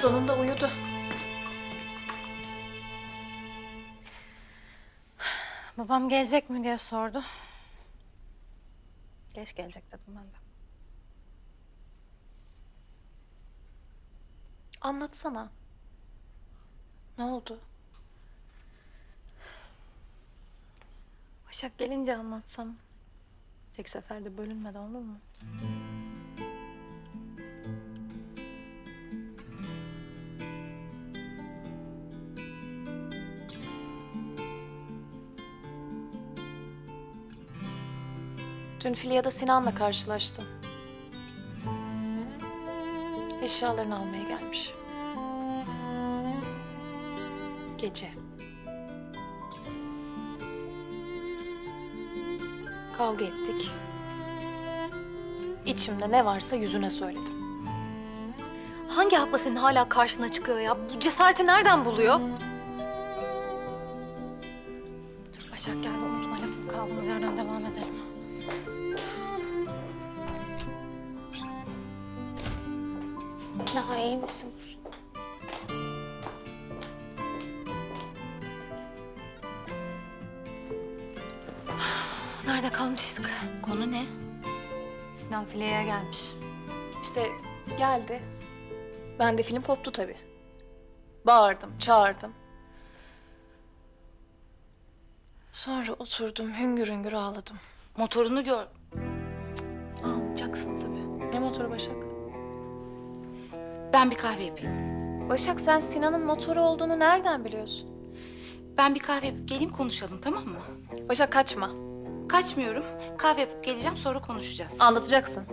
Sonunda uyudu. Babam gelecek mi diye sordu. Geç gelecek dedim ben de. Anlatsana. Ne oldu? Başak gelince anlatsam. Tek seferde bölünmeden olur mu? Dün Filya'da Sinan'la karşılaştım. Eşyalarını almaya gelmiş. Gece. Kavga ettik. İçimde ne varsa yüzüne söyledim. Hangi hakla senin hala karşına çıkıyor ya? Bu cesareti nereden buluyor? Dur Başak gel unutma lafım kaldığımız yerden devam edelim. Daha iyi misin? Nerede kalmıştık? Konu ne? Sinan fileye gelmiş. İşte geldi. Ben de film koptu tabii. Bağırdım, çağırdım. Sonra oturdum, hüngür hüngür ağladım. Motorunu gör. Ağlayacaksın tabii. Ne motoru Başak? Ben bir kahve yapayım. Başak sen Sinan'ın motoru olduğunu nereden biliyorsun? Ben bir kahve yapıp geleyim konuşalım tamam mı? Başak kaçma. Kaçmıyorum. Kahve yapıp geleceğim sonra konuşacağız. Anlatacaksın.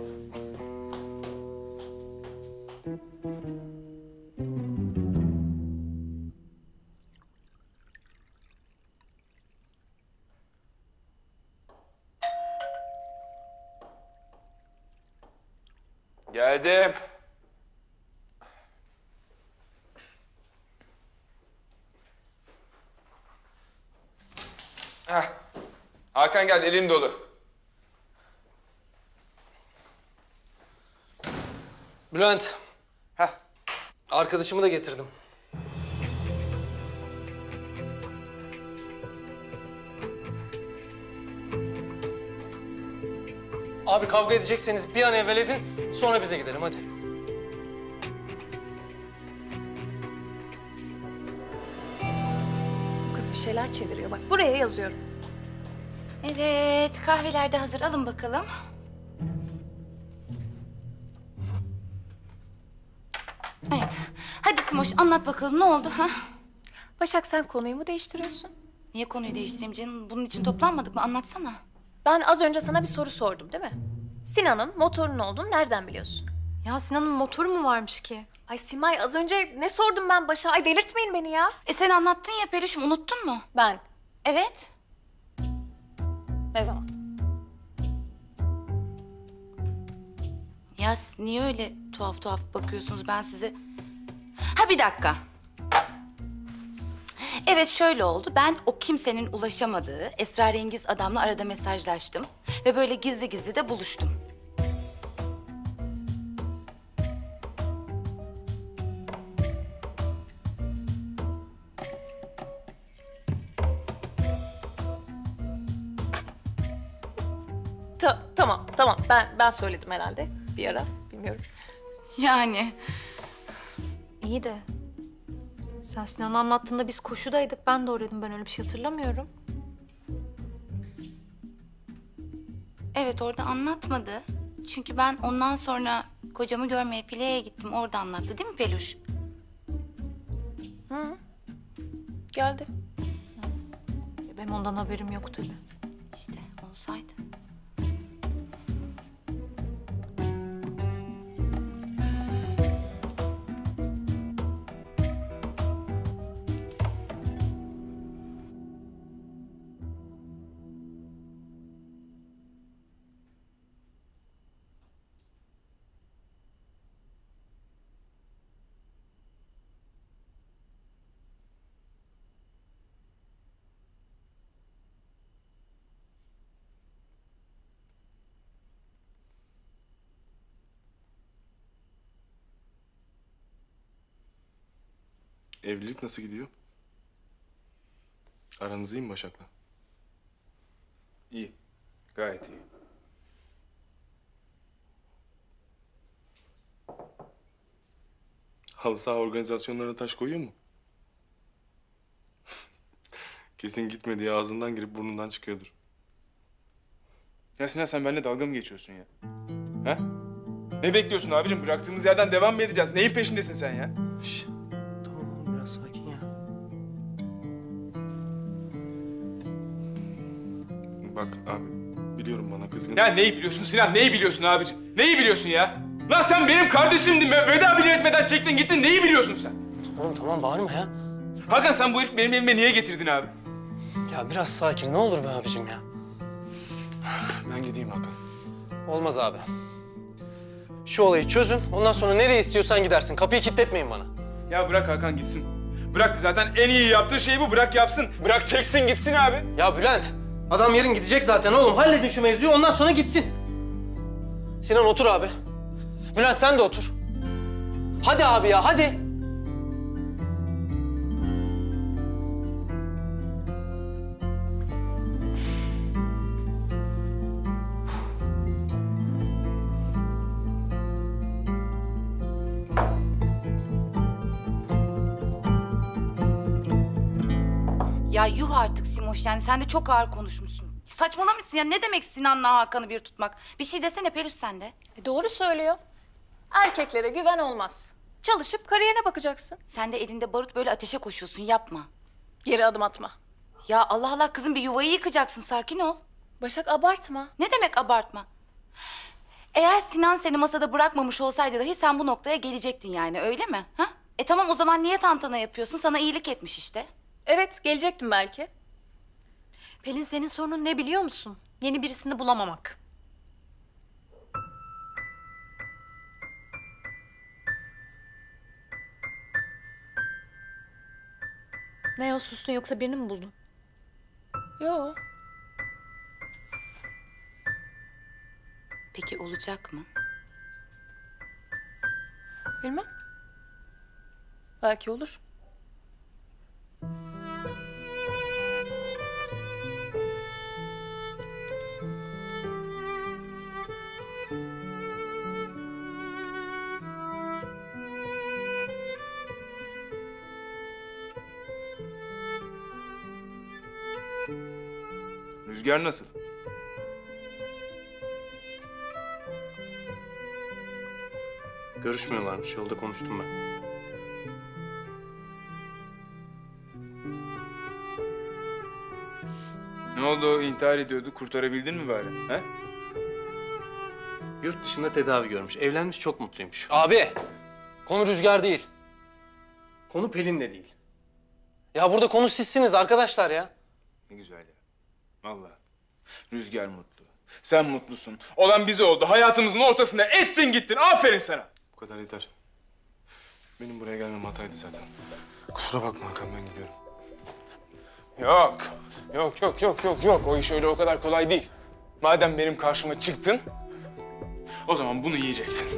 Geldim. Heh. Hakan gel, elin dolu. Bülent, Heh. arkadaşımı da getirdim. Abi kavga edecekseniz bir an evvel edin, sonra bize gidelim hadi. Şeyler çeviriyor. Bak buraya yazıyorum. Evet kahveler de hazır alın bakalım. Evet. Hadi Simoş anlat bakalım ne oldu ha? Başak sen konuyu mu değiştiriyorsun? Niye konuyu değiştireyim canım? Bunun için toplanmadık mı? Anlatsana. Ben az önce sana bir soru sordum değil mi? Sinan'ın motorunun olduğunu nereden biliyorsun? Ya Sinan'ın motoru mu varmış ki? Ay Simay az önce ne sordum ben Başak'a? Ay delirtmeyin beni ya. E sen anlattın ya Peluş'um unuttun mu? Ben. Evet. Ne zaman? Ya niye öyle tuhaf tuhaf bakıyorsunuz ben size... Ha bir dakika. Evet şöyle oldu. Ben o kimsenin ulaşamadığı esrarengiz adamla arada mesajlaştım. Ve böyle gizli gizli de buluştum. Ta- tamam, tamam. Ben ben söyledim herhalde bir ara. Bilmiyorum. Yani İyi de. Sen Sinan'ı anlattığında biz koşudaydık. Ben de oradaydım. Ben öyle bir şey hatırlamıyorum. evet orada anlatmadı. Çünkü ben ondan sonra kocamı görmeye Pile'ye gittim. Orada anlattı değil mi Peluş? Geldi. Benim ondan haberim yok tabii. İşte olsaydı. Evlilik nasıl gidiyor? Aranız iyi mi Başak'la? İyi. Gayet iyi. Halı saha organizasyonlarına taş koyuyor mu? Kesin gitmediği ağzından girip burnundan çıkıyordur. Ya Sinan sen benimle dalga mı geçiyorsun ya? Ha? Ne bekliyorsun abicim? Bıraktığımız yerden devam mı edeceğiz? Neyin peşindesin sen ya? Şş, Ya neyi biliyorsun Sinan? Neyi biliyorsun abicim? Neyi biliyorsun ya? Lan sen benim kardeşimdin ve veda bile etmeden çektin gittin. Neyi biliyorsun sen? Tamam tamam bağırma ya. Hakan sen bu herifi benim evime niye getirdin abi? Ya biraz sakin ne olur be abicim ya. Ben gideyim Hakan. Olmaz abi. Şu olayı çözün. Ondan sonra nereye istiyorsan gidersin. Kapıyı kilitletmeyin bana. Ya bırak Hakan gitsin. Bırak zaten en iyi yaptığı şey bu. Bırak yapsın. Bırak çeksin gitsin abi. Ya Bülent, adam yarın gidecek zaten oğlum. Halledin şu mevzuyu ondan sonra gitsin. Sinan otur abi. Bülent sen de otur. Hadi abi ya hadi. Ya yuh artık Simoş yani sen de çok ağır konuşmuşsun. Saçmalamışsın ya ne demek Sinan'la Hakan'ı bir tutmak? Bir şey desene Pelüs sen de. E doğru söylüyor. Erkeklere güven olmaz. Çalışıp kariyerine bakacaksın. Sen de elinde barut böyle ateşe koşuyorsun yapma. Geri adım atma. Ya Allah Allah kızım bir yuvayı yıkacaksın sakin ol. Başak abartma. Ne demek abartma? Eğer Sinan seni masada bırakmamış olsaydı dahi sen bu noktaya gelecektin yani öyle mi? Ha? E tamam o zaman niye tantana yapıyorsun? Sana iyilik etmiş işte. Evet gelecektim belki. Pelin senin sorunun ne biliyor musun? Yeni birisini bulamamak. Ne o sustun yoksa birini mi buldun? Yo. Peki olacak mı? Bilmem. Belki olur. Rüzgar nasıl? Görüşmüyorlarmış. Yolda konuştum ben. Ne oldu? o intihar ediyordu. Kurtarabildin mi bari? Ha? Yurt dışında tedavi görmüş. Evlenmiş çok mutluymuş. Abi! Konu Rüzgar değil. Konu Pelin de değil. Ya burada konu sizsiniz arkadaşlar ya. Ne güzel ya. Vallahi. Rüzgar mutlu. Sen mutlusun. Olan bize oldu. Hayatımızın ortasında ettin gittin. Aferin sana. Bu kadar yeter. Benim buraya gelmem hataydı zaten. Kusura bakma Hakan ben gidiyorum. Yok. Yok yok yok yok yok. O iş öyle o kadar kolay değil. Madem benim karşıma çıktın, o zaman bunu yiyeceksin.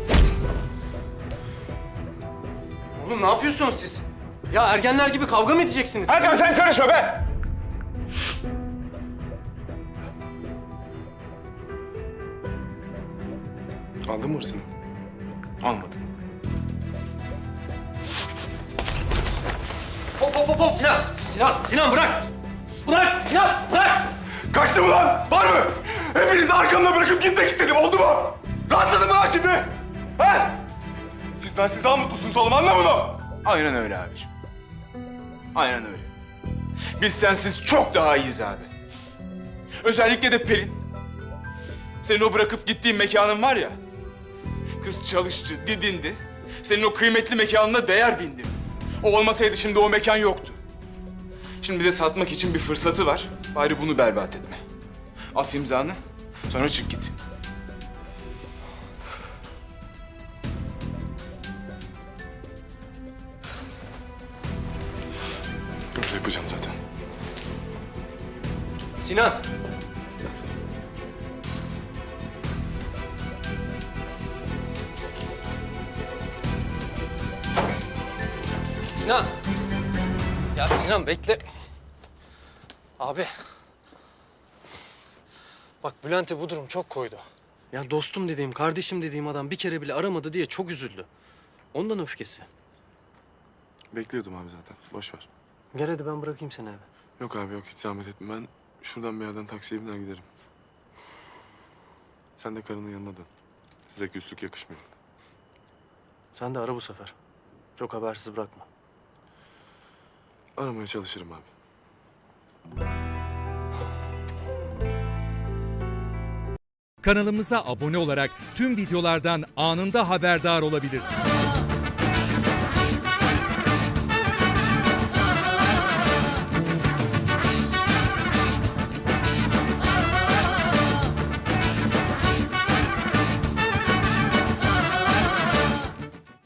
Oğlum ne yapıyorsunuz siz? Ya ergenler gibi kavga mı edeceksiniz? Hakan sen karışma be! Aldın mı hırsını? Almadım. Hop hop hop hop Sinan! Sinan! Sinan bırak! Bırak! Sinan bırak! Kaçtı mı lan? Var mı? Hepinizi arkamda bırakıp gitmek istedim. Oldu mu? Rahatladın mı lan şimdi? Ha? Siz ben siz daha mutlusunuz oğlum anla bunu. Aynen öyle abiciğim. Aynen öyle. Biz sensiz çok daha iyiyiz abi. Özellikle de Pelin. Senin o bırakıp gittiğin mekanın var ya. Kız çalıştı, didindi. Senin o kıymetli mekanına değer bindirdi. O olmasaydı şimdi o mekan yoktu. Şimdi bir de satmak için bir fırsatı var. Bari bunu berbat etme. At imzanı, sonra çık git. Öyle yapacağım zaten. Sinan! Sinan! Sinan bekle. Abi. Bak Bülent'e bu durum çok koydu. Ya dostum dediğim, kardeşim dediğim adam bir kere bile aramadı diye çok üzüldü. Ondan öfkesi. Bekliyordum abi zaten. Boş ver. Gel hadi ben bırakayım seni eve. Yok abi yok hiç zahmet etme. Ben şuradan bir yerden taksiye biner giderim. Sen de karının yanına dön. Size küslük yakışmıyor. Sen de ara bu sefer. Çok habersiz bırakma. Aramaya çalışırım abi. Kanalımıza abone olarak tüm videolardan anında haberdar olabilirsiniz.